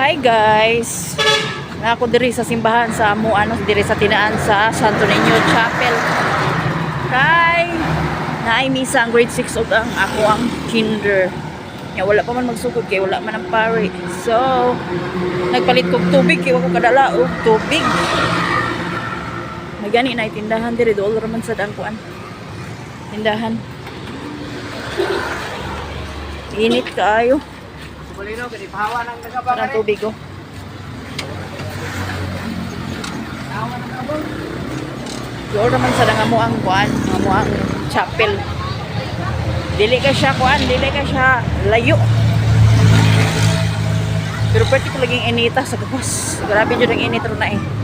Hi guys. Ako diri sa simbahan sa amo ano diri sa tinaan sa Santo Niño Chapel. Kay naay misa ang grade 6 ug ang ako ang kinder. Ya wala pa man magsugod kay wala man ang pare. So nagpalit kog tubig kay wala ko kadala og tubig. May na tindahan diri dool raman sa dangkuan. Tindahan. Init kaayo. Kulino, kanipahawa ng Parang nagabakari. tubig oh. Doon naman sa nga mo ang kuan, mo ang chapel. Dili ka siya kuan, dili ka siya layo. Pero pwede ko laging inita sa gawas. Grabe dyan ang init na eh.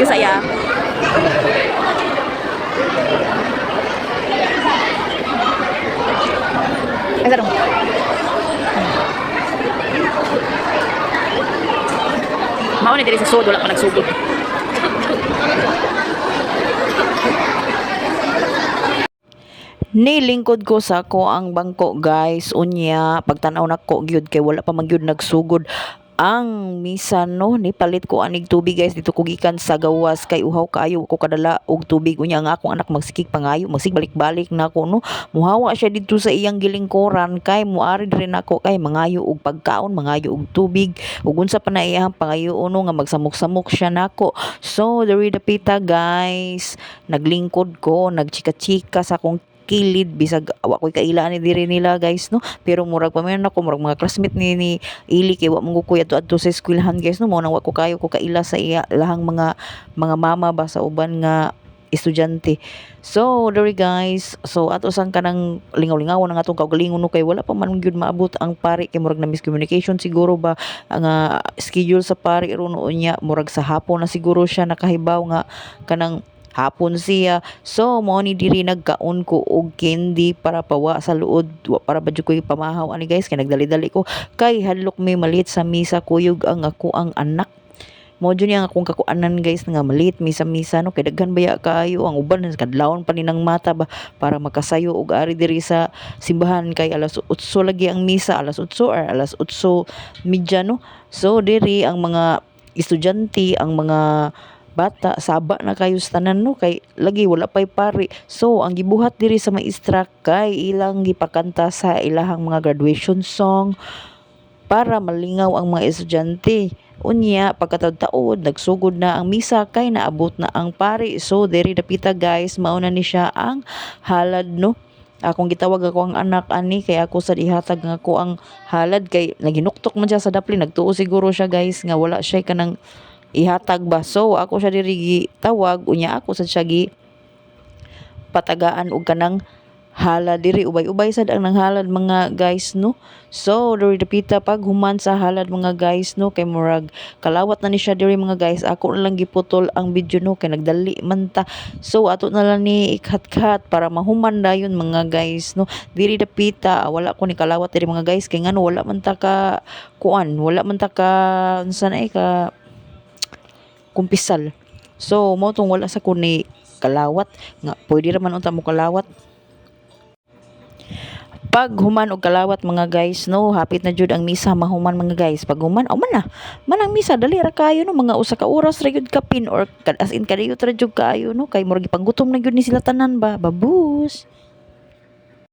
Excuse saya. Ay, sarong. Mao ni diri sa sud wala pa nagsugod. Nilingkod ko sa ko ang bangko guys unya pagtanaw nako gyud kay wala pa man gyud nagsugod ang misa no ni palit ko anig tubig guys. Dito ko gikan sa gawas. Kay uhaw kaayo ko kadala. Og tubig unya nga akong anak magsikik pangayo magsig balik-balik na ako no. Muhawa siya dito sa iyang gilingkoran. Kay muari rin ako. Kay mangayo og pagkaon mangayo og tubig. Ug unsa pa na iyang pangayo uno nga magsamok-samok siya nako. So diri dapita guys. Naglingkod ko nagchika-chika sa akong kilid bisag wa ko'y kaila ni diri nila guys no? Pero murag pa man ako murag mga classmate ni ni Ili kay wa mo ko kuya adto sa eskwelahan guys no? Mo nang wa ko kayo ko kaila sa iya lahang mga mga mama ba sa uban nga estudyante. So, diri guys, so ato sang kanang lingaw-lingaw nga atong kaugalingon no? Kay wala pa man gyud maabot ang pari kay murag na miscommunication siguro ba ang ah, schedule sa pari ron unya murag sa hapon na siguro siya nakahibaw nga kanang hapon siya. So, mo ni diri nagkaon ko og candy para pawa sa luod. Para ba jud ko pamahaw ani guys? Kay nagdali-dali ko. Kay hadlok may malit sa misa kuyog ang ako ang anak. Mo jud ang akong kakuanan guys nga malit misa misa no? Kay daghan baya kaayo ang uban kadlawon pa ni ng mata ba? Para makasayo og ari diri sa simbahan. Kay alas 8 lagi ang misa. Alas 8 or alas 8 media no? So diri ang mga estudyante ang mga bata saba na kayo sa tanan no? Kay lagi wala pay pari. So ang gibuhat diri sa maestra kay ilang gipakanta sa ilahang mga graduation song para malingaw ang mga estudyante. Unya pagkataod-taod nagsugod na ang misa kay naabot na ang pari. So diri dapita guys mauna ni siya ang halad no? Akong gitawag ako ang anak ani kay ako sa ihatag nga ako ang halad. Kay naginuktok man siya sa dapli nagtuo siguro siya guys nga wala siya kanang ihatag ba? So ako siya diri tawag. Unya ako sa siya gi patagaan og kanang hala diri. Ubay-ubay sad ang nanghalad mga guys no? So diri dapita pag human sa halad mga guys no? Kay murag kalawat na ni siya diri mga guys. Ako na lang giputol ang video no? Kay nagdali man ta. So ato na lang ni ikhat-khat para mahuman dayon mga guys no? Diri dapita wala ko ni kalawat diri mga guys. Kay ngano wala man ta ka kuan. Wala man ta ka unsa na eh, ka kumpisal. So, mo tong wala sa kuni kalawat nga pwede ra man unta mo kalawat. Pag human og kalawat mga guys no, hapit na jud ang misa mahuman mga guys. Pag human, oh man na. Man misa dali ra kayo no mga usa ka oras ra gyud kapin or as in kadayo ra jud kayo no kay murag panggutom na gyud ni sila tanan ba. Babus.